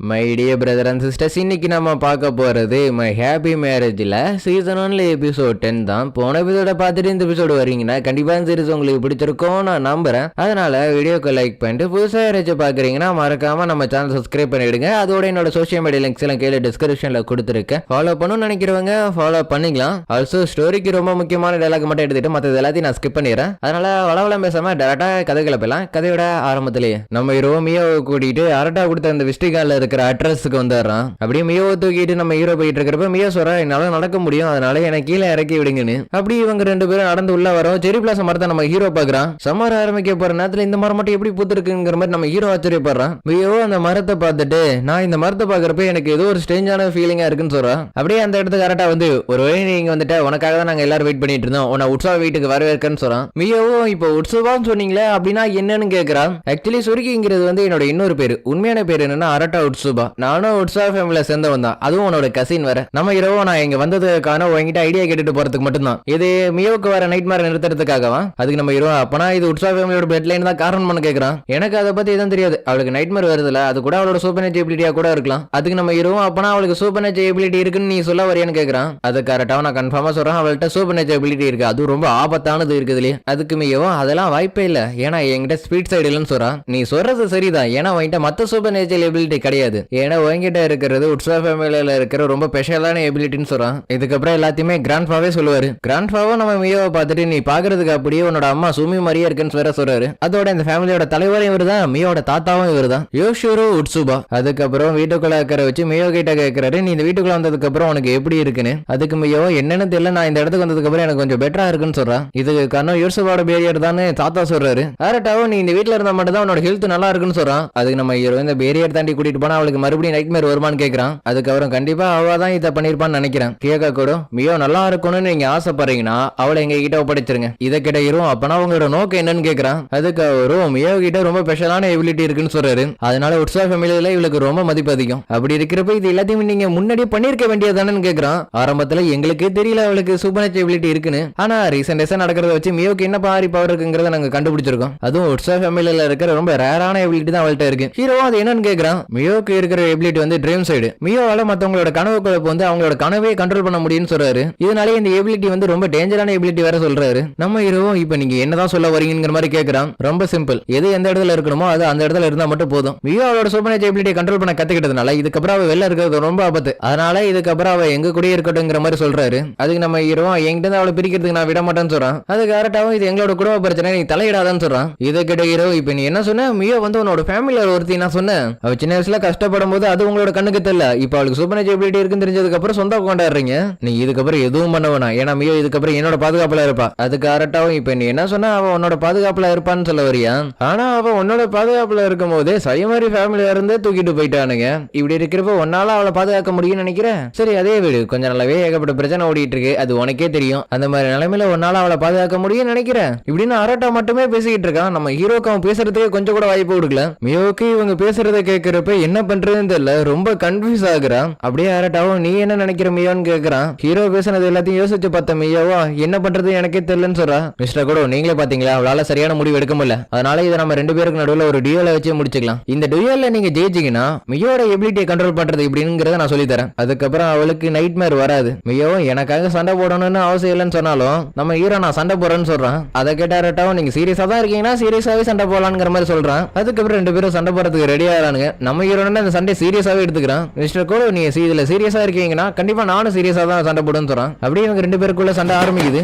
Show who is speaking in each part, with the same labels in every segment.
Speaker 1: My brother and sisters இன்னைக்கு நம்ம பார்க்க போகிறது மை ஹாப்பி மேரேஜில் சீசன் ஒன்ல எபிசோட் டென் தான். போன எபிசோட பார்த்துட்டு இந்த எபிசோடு வரீங்கன்னா கண்டிப்பாக இந்த சீரிஸ் உங்களுக்கு பிடிச்சிருக்கும் நான் நம்புறேன். அதனால வீடியோக்கு லைக் பண்ணிட்டு புதுசாக யாராச்சும் பார்க்குறீங்கன்னா மறக்காம நம்ம சேனல் சப்ஸ்கிரைப் பண்ணிடுங்க. அதோட என்னோட சோஷியல் மீடியா லிங்க்ஸ் எல்லாம் கீழே டிஸ்கிரிப்ஷனில் கொடுத்துருக்கேன். ஃபாலோ பண்ணணும்னு நினைக்கிறவங்க ஃபாலோ பண்ணிக்கலாம். ஆல்சோ ஸ்டோரிக்கு ரொம்ப முக்கியமான டைலாக் மட்டும் எடுத்துட்டு மற்றது எல்லாத்தையும் நான் ஸ்கிப் பண்ணிடுறேன். அதனால வளவளம் பேசாமல் டேரெக்டாக கதைகளை போயலாம் கதையோட ஆரம்பத்திலேயே நம்ம ரோமியோ கூட்டிகிட்டு கூட்டிட்டு அரட்டா கொடுத்த அந்த விஸ்டிகாலில் இருக்கிற அட்ரஸுக்கு வந்துடுறான். அப்படியே மியோவை தூக்கிட்டு நம்ம ஹீரோ போயிட்டு இருக்கிறப்ப மியோ சொல்றா என்னால நடக்க முடியும். அதனால எனக்கு கீழே இறக்கி விடுங்கன்னு. அப்படி இவங்க ரெண்டு பேரும் நடந்து உள்ள வரோம். செரி பிளாஸ் மரத்தை நம்ம ஹீரோ பாக்குறான். சம்மர் ஆரம்பிக்க போற நேரத்துல இந்த மரம் மட்டும் எப்படி பூத்துருக்குங்கிற மாதிரி நம்ம ஹீரோ ஆச்சரியப்படுறான். மியோ அந்த மரத்தை பார்த்துட்டு நான் இந்த மரத்தை பாக்குறப்ப எனக்கு ஏதோ ஒரு ஸ்ட்ரேஞ்சான ஃபீலிங்கா இருக்குன்னு சொல்றான் அப்படியே அந்த இடத்துக்கு கரெக்டா வந்து ஒரு வழி நீங்க வந்துட்டு உனக்காக தான் நாங்க எல்லாரும் வெயிட் பண்ணிட்டு இருந்தோம். உன்னை உற்சவா வீட்டுக்கு வரவேற்கன்னு சொல்றான். மியோவும் இப்போ உற்சவான்னு சொன்னீங்களே அப்படின்னா என்னன்னு கேக்குறான் ஆக்சுவலி சுருக்கிங்கிறது வந்து என்னோட இன்னொரு பேரு. உண்மையான பேர் என்னன்னா அரட்டா உட்சுபா நானும் உற்சவ ஃபேமிலியில சேர்ந்தவன் தான். அதுவும் உன்னோட கசின் வேற. நம்ம இரவு நான் இங்க வந்ததுக்கான உங்ககிட்ட ஐடியா கேட்டுட்டு போறதுக்கு மட்டும்தான். இது மியோவுக்கு வர நைட் மார நிறுத்துறதுக்காகவா? அதுக்கு நம்ம இரவு. அப்பனா இது உற்சவ ஃபேமிலியோட பிளட் லைன் தான் காரணம் பண்ண கேக்குறான். எனக்கு அதை பத்தி எதுவும் தெரியாது. அவளுக்கு நைட் மார் வருதுல அது கூட அவளோட சூப்பர் நேச்சபிலிட்டியா கூட இருக்கலாம். அதுக்கு நம்ம இரவும் அப்பனா அவளுக்கு சூப்பர் எபிலிட்டி இருக்குன்னு நீ சொல்ல வரையான்னு கேக்குறான். அது கரெக்டாக நான் கன்ஃபார்மா சொல்றேன். அவள்கிட்ட சூப்பர் எபிலிட்டி இருக்கு. அது ரொம்ப ஆபத்தானது இருக்குதுலயே அதுக்கு மிகவும் அதெல்லாம் வாய்ப்பே இல்ல. ஏன்னா என்கிட்ட ஸ்பீட் சைடு இல்லைன்னு சொல்றான். நீ சொல்றது சரிதான். ஏன்னா அவன்கிட்ட மத்த சூப்பர் நேச்சர் எபிலிட்டி முடியாது. ஏன்னா உங்ககிட்ட இருக்கிறது உட்ஸா ஃபேமிலியில இருக்கிற ரொம்ப ஸ்பெஷலான எபிலிட்டின்னு சொல்றான். இதுக்கப்புறம் எல்லாத்தையுமே கிராண்ட் ஃபாவே சொல்லுவாரு. கிராண்ட் ஃபாவும் நம்ம மியோவை பார்த்துட்டு நீ பாக்குறதுக்கு அப்படியே உன்னோட அம்மா சுமி மாதிரியே இருக்குன்னு வேற சொல்றாரு. அதோட இந்த ஃபேமிலியோட தலைவரும் இவர் தான் மியோட தாத்தாவும் இவர் தான் யோஷூரு உட்சுபா அதுக்கப்புறம் வீட்டுக்குள்ள இருக்கிற வச்சு மியோ கிட்ட கேட்கறாரு நீ இந்த வீட்டுக்குள்ள வந்ததுக்கு அப்புறம் உனக்கு எப்படி இருக்குன்னு? அதுக்கு மியோ என்னன்னு தெரியல நான் இந்த இடத்துக்கு வந்ததுக்கு அப்புறம் எனக்கு கொஞ்சம் பெட்டரா இருக்குன்னு சொல்றான். இதுக்கு காரணம் யூசுபாவோட பேரியர் தான் தாத்தா சொல்றாரு. ஆரட்டாவோ நீ இந்த வீட்டுல இருந்தா மட்டும் தான் உன்னோட ஹெல்த் நல்லா இருக்குன்னு சொல்றான். அதுக்கு நம்ம ஹீரோ இந்த பேரியர் தாண்டி கூட்டிட்டு போனா அவளுக்கு மறுபடியும் நைட் மேர் வருமான்னு கேக்குறான். அதுக்கப்புறம் கண்டிப்பா அவள் தான் இதை பண்ணிருப்பான்னு நினைக்கிறேன். கேட்க கூட மியோ நல்லா இருக்கணும்னு நீங்க ஆசைப்படுறீங்கன்னா அவளை எங்க கிட்ட ஒப்படைச்சிருங்க. இதை கிட்ட ஹீரோ அப்பனா உங்களோட நோக்கம் என்னன்னு கேக்குறான். அதுக்கு அவரும் மியோ கிட்ட ரொம்ப ஸ்பெஷலான எபிலிட்டி இருக்குன்னு சொல்றாரு. அதனால உற்சா ஃபேமிலியில இவளுக்கு ரொம்ப மதிப்பு அதிகம். அப்படி இருக்கிறப்ப இது எல்லாத்தையும் நீங்க முன்னாடியே பண்ணிருக்க வேண்டியதானு கேக்குறான். ஆரம்பத்துல எங்களுக்கே தெரியல அவளுக்கு சூப்பர் எபிலிட்டி இருக்குன்னு. ஆனா ரீசெண்ட் டேஸா நடக்கிறத வச்சு மியோக்கு என்ன பாரி பவர் இருக்குங்கிறத நாங்க கண்டுபிடிச்சிருக்கோம். அதுவும் உற்சா ஃபேமிலியில இருக்கிற ரொம்ப ரேரான எபிலிட்டி தான் அவள்கிட்ட இருக்கு. ஹீரோ அது என்னன்னு கேக்குறான். மியோக்கு இருக்கிற எபிலிட்டி வந்து ட்ரீம் சைடு மியோவால மத்தவங்களோட குழப்பு வந்து அவங்களோட கனவே கண்ட்ரோல் பண்ண முடியும்னு சொல்றாரு. இதனாலே இந்த எபிலிட்டி வந்து ரொம்ப டேஞ்சரான எபிலிட்டி வேற சொல்றாரு. நம்ம ஹீரோ இப்ப நீங்க என்னதான் சொல்ல வரீங்கிற மாதிரி கேக்குறான். ரொம்ப சிம்பிள் எது எந்த இடத்துல இருக்கணுமோ அது அந்த இடத்துல இருந்தா மட்டும் போதும். மியோ அவளோட சூப்பர் எபிலிட்டி கண்ட்ரோல் பண்ண கத்துக்கிட்டதுனால இதுக்கப்புறம் அவ வெளில இருக்கிறது ரொம்ப ஆபத்து. அதனால இதுக்கப்புறம் அவ எங்க கூடயே இருக்கட்டும்ங்கிற மாதிரி சொல்றாரு. அதுக்கு நம்ம ஹீரோ என்கிட்ட இருந்து அவளை பிரிக்கிறதுக்கு நான் விட மாட்டேன்னு சொல்றான் அது கரெக்டாவும் இது எங்களோட குடும்ப பிரச்சனை நீ தலையிடாதான்னு சொல்றான். இதை கிட்ட ஹீரோ இப்ப நீ என்ன சொன்ன? மியோ வந்து உன்னோட ஃபேமிலியில ஒருத்தி நான் சொன்னேன். அவ சின்ன வயசுல கஷ்டம் கஷ்டப்படும் போது அது உங்களோட கண்ணுக்கு தெரியல. இப்ப அவளுக்கு சூப்பர் எபிலிட்டி இருக்குன்னு தெரிஞ்சதுக்கு அப்புறம் சொந்தம் கொண்டாடுறீங்க நீ இதுக்கப்புறம் எதுவும் பண்ண வேணாம் ஏன்னா மியோ இதுக்கப்புறம் என்னோட பாதுகாப்புல இருப்பா. அது கரெக்டாவும் இப்ப நீ என்ன சொன்னா அவள் உன்னோட பாதுகாப்புல இருப்பான்னு சொல்ல வரியா? ஆனா அவள் உன்னோட பாதுகாப்புல இருக்கும் போதே சயமாரி ஃபேமிலியா இருந்தே தூக்கிட்டு போயிட்டானுங்க. இப்படி இருக்கிறப்ப உன்னால அவளை பாதுகாக்க முடியும்னு நினைக்கிறேன் சரி அதே வீடு. கொஞ்சம் நல்லாவே ஏகப்பட்ட பிரச்சனை ஓடிட்டு இருக்கு அது உனக்கே தெரியும். அந்த மாதிரி நிலைமையில உன்னால அவளை பாதுகாக்க முடியும்னு நினைக்கிறேன் இப்படின்னு அரட்டா மட்டுமே பேசிக்கிட்டு இருக்கான். நம்ம ஹீரோக்கு அவன் பேசுறதுக்கு கொஞ்சம் கூட வாய்ப்பு கொடுக்கல. மியோக்கு இவங்க பேசுறத கேட்கிறப்ப என்ன பண்றதுன்னு தெரியல. ரொம்ப கன்ஃபியூஸ் ஆகுறான் அப்படியே யாராட்டாவும் நீ என்ன நினைக்கிற மியோன்னு கேக்குறான். ஹீரோ பேசுனது எல்லாத்தையும் யோசிச்சு பார்த்த மியோவா என்ன பண்றது எனக்கே தெரியலன்னு சொல்றான் மிஸ்டர் கூட நீங்களே பாத்தீங்களா? அவளால சரியான முடிவு எடுக்க முடியல. அதனால இதை நம்ம ரெண்டு பேருக்கு நடுவில் ஒரு டியூல வச்சு முடிச்சுக்கலாம். இந்த டியூல நீங்க ஜெயிச்சீங்கன்னா மியோட எபிலிட்டியை கண்ட்ரோல் பண்றது இப்படிங்கிறத நான் சொல்லி தரேன். அதுக்கப்புறம் அவளுக்கு நைட் மேர் வராது. மியோவும் எனக்காக சண்டை போடணும்னு அவசியம் இல்லைன்னு சொன்னாலும் நம்ம ஹீரோ நான் சண்டை போறேன்னு சொல்றான். அதை கேட்டாரட்டாவும் நீங்க சீரியஸா தான் இருக்கீங்கன்னா சீரியஸாவே சண்டை போடலாங்கிற மாதிரி சொல்றான். அதுக்கப்புறம் ரெண்டு பேரும் சண்டை போறதுக்கு ரெடி ஆகிறானுங்க. நம்ம அந்த இந்த சண்டை சீரியஸாவே எடுத்துக்கிறான். மிஸ்டர் கூட நீங்க இதுல சீரியஸா இருக்கீங்கன்னா கண்டிப்பா நானும் சீரியஸா தான் சண்டை போடுன்னு சொல்றான். அப்படியே இவங்க ரெண்டு பேருக்குள்ள சண்டை ஆரம்பிக்குது.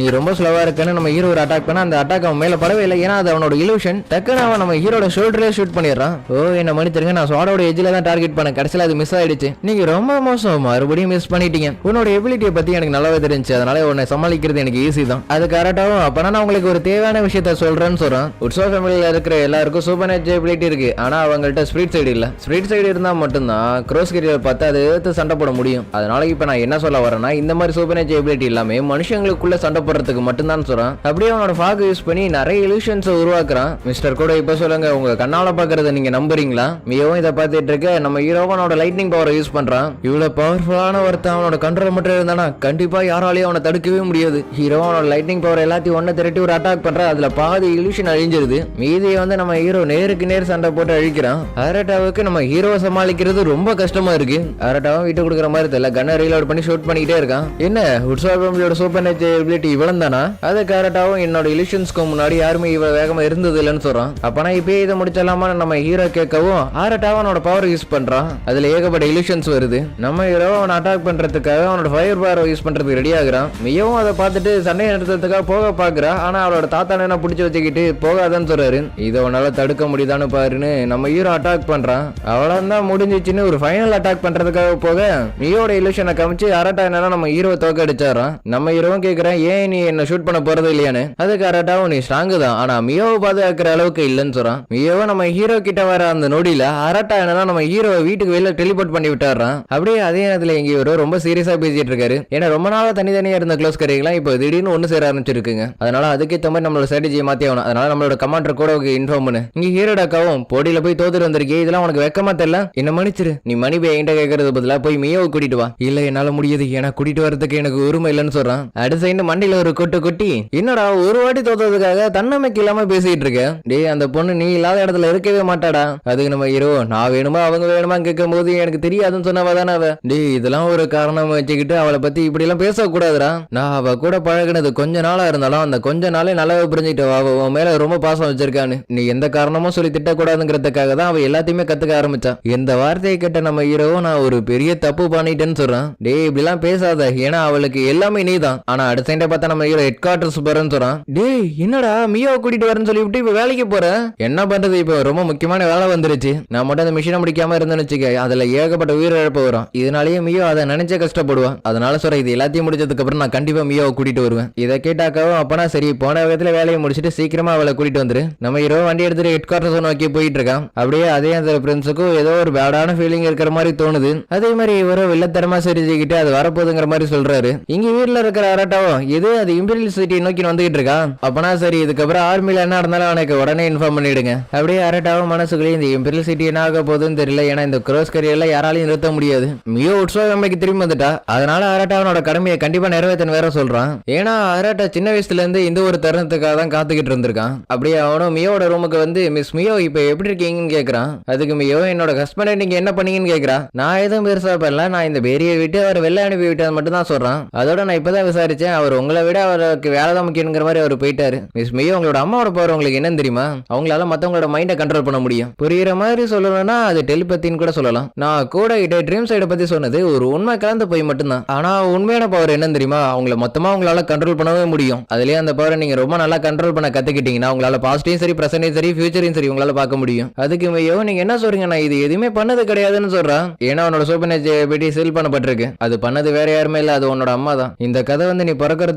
Speaker 1: நீ ரொம்ப ஸ்லோவாக இருக்கன்னு நம்ம ஹீரோ ஒரு அட்டாக் பண்ண அந்த அட்டாக் அவன் மேலே படவே இல்லை. ஏன்னா அது அவனோட இலூஷன் டக்குன்னு அவன் நம்ம ஹீரோட ஷோல்டரே ஷூட் பண்ணிடுறான். ஓ என்ன மன்னிச்சிருங்க நான் சோடோட எஜ்ஜில் தான் டார்கெட் பண்ணேன். கடைசியில் அது மிஸ் ஆயிடுச்சு. நீங்கள் ரொம்ப மோசம். மறுபடியும் மிஸ் பண்ணிட்டீங்க. உன்னோட எபிலிட்டியை பற்றி எனக்கு நல்லாவே தெரிஞ்சு அதனால உன்னை சமாளிக்கிறது எனக்கு ஈஸி தான். அது கரெக்டாகவும் அப்போனா நான் உங்களுக்கு ஒரு தேவையான விஷயத்த சொல்கிறேன்னு சொல்கிறேன் உட்சோ ஃபேமிலியில் இருக்கிற எல்லாருக்கும் சூப்பர் நேச்சர் எபிலிட்டி இருக்கு. ஆனால் அவங்கள்ட்ட ஸ்ப்ரீட் சைடு இல்லை. ஸ்ப்ரீட் சைடு இருந்தால் மட்டும்தான் க்ரோஸ் கிரியர் பார்த்து அதை எடுத்து சண்டை போட முடியும். அதனால இப்போ நான் என்ன சொல்ல வரேன்னா இந்த மாதிரி சூப்பர் நேச்சர் எபிலிட்டி எல்லாமே மனுஷங்களுக்குள்ள சண்டை போறதுக்கு மட்டும்தான் சொல்றான். அப்படியே அவனோட ஃபாக் யூஸ் பண்ணி நிறைய இலூஷன்ஸை உருவாக்குறான். மிஸ்டர் கூட இப்போ சொல்லுங்க உங்க கண்ணால பாக்குறத நீங்க நம்புறீங்களா? மிகவும் இதை பார்த்துட்டு இருக்க நம்ம ஹீரோவும் அவனோட லைட்னிங் பவரை யூஸ் பண்றான். இவ்வளவு பவர்ஃபுல்லான ஒருத்தன் அவனோட கண்ட்ரோல் மட்டும் இருந்தானா? கண்டிப்பா யாராலையும் அவனை தடுக்கவே முடியாது. ஹீரோ அவனோட லைட்னிங் பவர் எல்லாத்தையும் ஒன்ன திரட்டி ஒரு அட்டாக் பண்றான். அதுல பாதி இலியூஷன் அழிஞ்சிருது. மீதியை வந்து நம்ம ஹீரோ நேருக்கு நேர் சண்டை போட்டு அழிக்கிறான். அரட்டாவுக்கு நம்ம ஹீரோவை சமாளிக்கிறது ரொம்ப கஷ்டமா இருக்கு. அரட்டாவும் விட்டு கொடுக்குற மாதிரி தெரியல. கன்னை ரீலோட் பண்ணி ஷூட் பண்ணிக்கிட்டே இருக்கான். என்ன? உட்சாபம்பியோட சூப்பர் நேச்சர் எபிலிட்டி இவ்வளவு தானா அது கேரட்டாவும் என்னோட இலிஷன்ஸ்க்கு முன்னாடி யாருமே இவ்வளவு வேகமா இருந்தது இல்லைன்னு சொல்றான். அப்பனா இப்பயே இதை முடிச்சலாமா நம்ம ஹீரோ கேட்கவும் ஆரட்டாவும் அவனோட பவர் யூஸ் பண்றான். அதுல ஏகப்பட்ட இலிஷன்ஸ் வருது. நம்ம ஹீரோ அவனை அட்டாக் பண்றதுக்காக அவனோட ஃபயர் பவர் யூஸ் பண்றதுக்கு ரெடி ஆகுறான். மிகவும் அதை பார்த்துட்டு சண்டை நடத்துறதுக்காக போக பாக்குறா. ஆனா அவளோட தாத்தா என்ன பிடிச்சி வச்சுக்கிட்டு போகாதன்னு சொல்றாரு. இதை உன்னால தடுக்க முடியுதான்னு பாருன்னு நம்ம ஹீரோ அட்டாக் பண்றான். அவ்வளவுதான் முடிஞ்சிச்சுன்னு ஒரு ஃபைனல் அட்டாக் பண்றதுக்காக போக மியோட இலுஷனை கமிச்சு அரட்டா என்னன்னா நம்ம ஹீரோ தோக்க அடிச்சாரான் நம்ம ஹீரோவும் கேக்குறேன் ஏன் நீ என்ன ஷூட் பண்ண போறது இல்லையான்னு அதுக்கு அரட்டாவும் நீ ஸ்ட்ராங்கு தான். ஆனா மியோவை பாதுகாக்கிற அளவுக்கு இல்லைன்னு சொல்றான். மியோவை நம்ம ஹீரோ கிட்ட வர அந்த நொடியில அரட்டா என்னன்னா நம்ம ஹீரோவை வீட்டுக்கு வெளியில டெலிபோர்ட் பண்ணி விட்டுறான். அப்படியே அதே நேரத்துல எங்க ரொம்ப சீரியஸா பேசிட்டு இருக்காரு. ஏன்னா ரொம்ப நாளா தனித்தனியா இருந்த க்ளோஸ் கரைகளாம் இப்போ திடீர்னு ஒன்று சேர ஆரம்பிச்சிருக்குங்க. அதனால அதுக்கேற்ற மாதிரி நம்மளோட ஸ்ட்ராட்டஜியை மாத்தி ஆகணும். அதனால நம்மளோட கமாண்டர் கூட இன்ஃபார்ம் பண்ணு. இங்க ஹீரோடாக்காவும் போடியில போய் தோத்துட்டு வந்திருக்கே இதெல்லாம் உனக்கு வெக்கமா தெரியல? என்ன மன்னிச்சிரு. நீ மணி போய் என்கிட்ட கேட்கறது பதிலா போய் மியோவை கூட்டிட்டு வா. இல்ல என்னால முடியாது. ஏன்னா கூட்டிட்டு வரதுக்கு எனக்கு உரிமை இல்லைன்னு சொல்றான். அடுத்த சைடு மண்டியில ஒரு கொட்டு கொட்டி என்னடா ஒரு வாட்டி தோத்ததுக்காக தன்னமைக்கு இல்லாம பேசிட்டு இருக்க? டேய் அந்த பொண்ணு நீ இல்லாத இடத்துல இருக்கவே மாட்டாடா. அதுக்கு நம்ம ஹீரோ நான் வேணுமா அவங்க வேணுமா கேட்கும் போது எனக்கு தெரியாதுன்னு சொன்னவா தானே அவ. டே இதெல்லாம் ஒரு காரணம் வச்சுக்கிட்டு அவளை பத்தி இப்படி எல்லாம் பேசக்கூடாதுடா. நான் அவ கூட பழகுனது கொஞ்ச நாளா இருந்தாலும் அந்த கொஞ்ச நாளே நல்லாவே புரிஞ்சுக்கிட்டு அவ உன் மேல ரொம்ப பாசம் வச்சிருக்கான்னு. நீ எந்த காரணமும் சொல்லி திட்டக்கூடாதுங்கிறதுக்காக தான் அவ எல்லாத்தையுமே கத்துக்க ஆரம்பிச்சான் எந்த வார்த்தையை கேட்ட நம்ம ஹீரோவும் நான் ஒரு பெரிய தப்பு பண்ணிட்டேன்னு சொல்றான். டேய் இப்படிலாம் பேசாத. ஏன்னா அவளுக்கு எல்லாமே நீதான். ஆனா அடுத்த பார்த்தா நம்ம ஹீரோ ஹெட் குவார்டர்ஸ் போறேன்னு சொல்றான். டேய் என்னடா மியாவை கூட்டிட்டு வரேன்னு சொல்லிவிட்டு இப்ப வேலைக்கு போற? என்ன பண்றது இப்ப? ரொம்ப முக்கியமான வேலை வந்துருச்சு. நான் மட்டும் அந்த மிஷினை முடிக்காம இருந்தேன்னு வச்சுக்க அதுல ஏகப்பட்ட உயிரிழப்பு வரும். இதனாலேயே மியோ அதை நினைச்சே கஷ்டப்படுவான். அதனால சொல்றேன் இது எல்லாத்தையும் முடிச்சதுக்கு அப்புறம் நான் கண்டிப்பா மியாவை கூட்டிட்டு வருவேன். இதை கேட்டாக்காவும் அப்பனா சரி போன விதத்துல வேலையை முடிச்சிட்டு சீக்கிரமா அவளை கூட்டிட்டு வந்துரு. நம்ம ஹீரோ வண்டி எடுத்துட்டு ஹெட் குவார்டர்ஸ் நோக்கி போயிட்டு இருக்கான். அப்படியே அதே அந்த பிரின்ஸுக்கும் ஏதோ ஒரு பேடான ஃபீலிங் இருக்கிற மாதிரி தோணுது. அதே மாதிரி இவரோ வெள்ளத்தரமா செஞ்சுக்கிட்டு அது வரப்போகுதுங்கிற மாதிரி சொல்றாரு. இங்க வீட்டுல இருக்கிற அரட்டாவும் எது அது இம்பீரியல் சிட்டி நோக்கி வந்துகிட்டு இருக்கான் அப்பனா சரி இதுக்கப்புறம் ஆர்மியில் என்ன இருந்தாலும் அவனுக்கு உடனே இன்ஃபார்ம் பண்ணிடுங்க. அப்படியே அரட்டாவும் மனசுக்குள்ளே இந்த இம்பீரியல் சிட்டி என்ன ஆக போகுதுன்னு தெரியல. ஏன்னா இந்த க்ரோஸ் கரியர்ல யாராலையும் நிறுத்த முடியாது. மியோ உற்சவமைக்கு திரும்பி வந்துட்டா. அதனால அரட்டாவனோட கடமையை கண்டிப்பாக நிறைவேற்றன்னு வேற சொல்றான். ஏன்னா அரட்டா சின்ன வயசுல இருந்து இந்த ஒரு தருணத்துக்காக தான் காத்துக்கிட்டு இருந்திருக்கான். அப்படியே அவனும் மியோட ரூமுக்கு வந்து மிஸ் மியோ இப்போ எப்படி இருக்கீங்கன்னு கேட்கறான் அதுக்கு மியோ என்னோட ஹஸ்பண்டை நீங்க என்ன பண்ணீங்கன்னு கேட்கறான் நான் எதுவும் பெருசாக பண்ணல. நான் இந்த பேரியை விட்டு அவர் வெளில அனுப்பி விட்டது மட்டும் தான் சொல்றான். அதோட நான் இப்போதான் விசாரிச்சேன். அவர் உங்களை விட அவருக்கு வேலை தான் முக்கியங்கிற மாதிரி அவர் போயிட்டாரு. மிஸ் மெய் உங்களோட அம்மாவோட பவர் உங்களுக்கு என்னன்னு தெரியுமா? அவங்களால மத்தவங்களோட மைண்டை கண்ட்ரோல் பண்ண முடியும். புரியுற மாதிரி சொல்லணும்னா அது டெலிபத்தின்னு கூட சொல்லலாம். நான் கூட கிட்ட ட்ரீம் சைடை பத்தி சொன்னது ஒரு உண்மை கலந்து போய் மட்டும்தான். ஆனா உண்மையான பவர் என்னன்னு தெரியுமா? அவங்கள மொத்தமா உங்களால கண்ட்ரோல் பண்ணவே முடியும். அதுலயே அந்த பவரை நீங்க ரொம்ப நல்லா கண்ட்ரோல் பண்ண கத்துக்கிட்டீங்கன்னா உங்களால பாஸ்டையும் சரி பிரசன்டையும் சரி ஃபியூச்சரையும் சரி உங்களால பார்க்க முடியும். அதுக்கு மையோ நீங்க என்ன சொல்றீங்க நான் இது எதுவுமே பண்ணது கிடையாதுன்னு சொல்றேன் ஏன்னா உன்னோட சூப்பர் பெட்டி சேல் பண்ணப்பட்டிருக்கு. அது பண்ணது வேற யாருமே இல்ல அது உன்னோட அம்மா தான் இந்த கதை வந்து நீ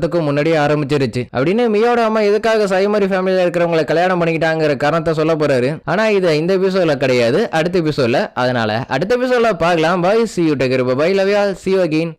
Speaker 1: வருஷத்துக்கு முன்னாடியே ஆரம்பிச்சிருச்சு. அப்படின்னு மியோட அம்மா எதுக்காக சைமரி ஃபேமிலியில இருக்கிறவங்களை கல்யாணம் பண்ணிக்கிட்டாங்கிற காரணத்தை சொல்ல போறாரு. ஆனா இது இந்த எபிசோட்ல கிடையாது. அடுத்த எபிசோட்ல அதனால. அடுத்த எபிசோட்ல பார்க்கலாம். Bye see you take care bye love you all see you again